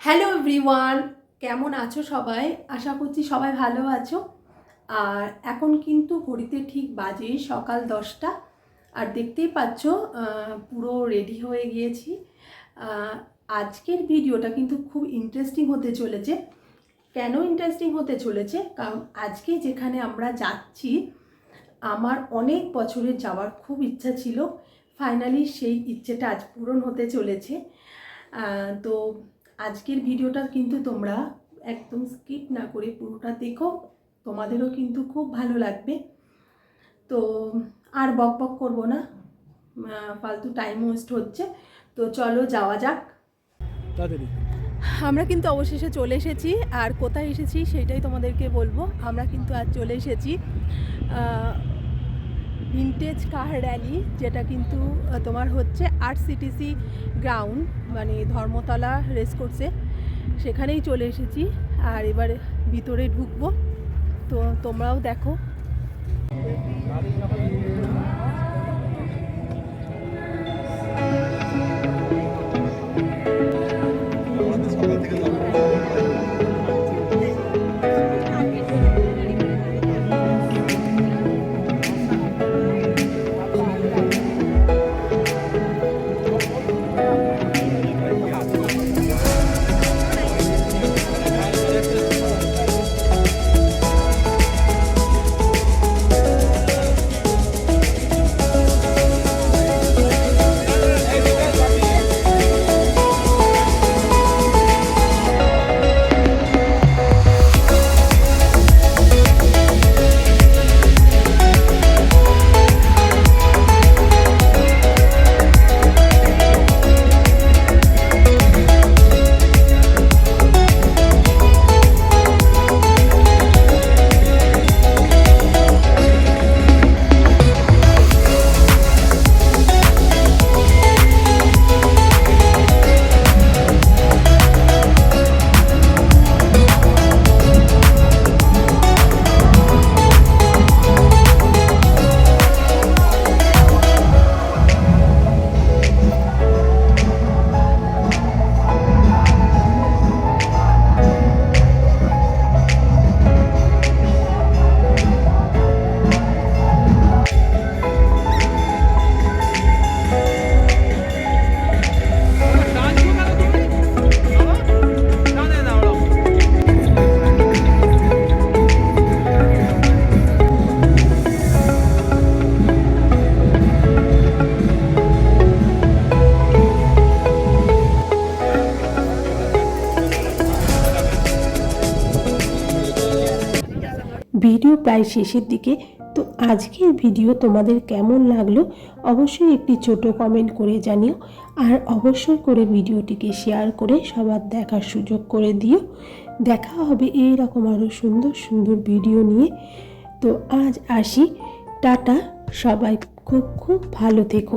Hello everyone কেমন আছো সবাই? আশা করছি সবাই ভালো আছো। আর এখন কিন্তু ঘড়িতে ঠিক বাজে সকাল দশটা। আর দেখতেই পাচ্ছ পুরো রেডি হয়ে গিয়েছি। আজকের ভিডিওটা কিন্তু খুব ইন্টারেস্টিং হতে চলেছে। কেন ইন্টারেস্টিং হতে চলেছে? কারণ আজকে যেখানে আমরা যাচ্ছি, আমার অনেক বছরের যাওয়ার খুব ইচ্ছা ছিল। ফাইনালি সেই ইচ্ছেটা আজ পূরণ হতে চলেছে। তো আজকের ভিডিওটা কিন্তু তোমরা একদম স্কিপ না করে পুরোটা দেখো। তোমাদেরও কিন্তু খুব ভালো লাগবে। তো আর বক বক করব না। ফালতু টাইম ওয়েস্ট হচ্ছে। তো চলো যাওয়া যাক। আমরা কিন্তু অবশেষে চলে এসেছি। আর কোথায় এসেছি সেটাই তোমাদেরকে বলব। আমরা কিন্তু আজ চলে এসেছি ভিনটেজ কার র্যালি যেটা কিন্তু তোমার হচ্ছে আর্ট সিটিসি গ্রাউন্ড মানে ধর্মতলা রেস করছে সেখানেই চলে এসেছি, আর এবার ভিতরে ঢুকবো। তো তোমরাও দেখো। ভিডিও প্রায় শেষের দিকে। তো আজকের ভিডিও তোমাদের কেমন লাগল অবশ্যই একটি ছোট কমেন্ট করে জানিও। আর অবশ্যই করে ভিডিওটিকে শেয়ার করে সবার দেখার সুযোগ করে দিও। দেখা হবে এই রকম আরও সুন্দর সুন্দর ভিডিও নিয়ে। তো আজ আসি। টাটা। সবাই খুব খুব ভালো থেকো।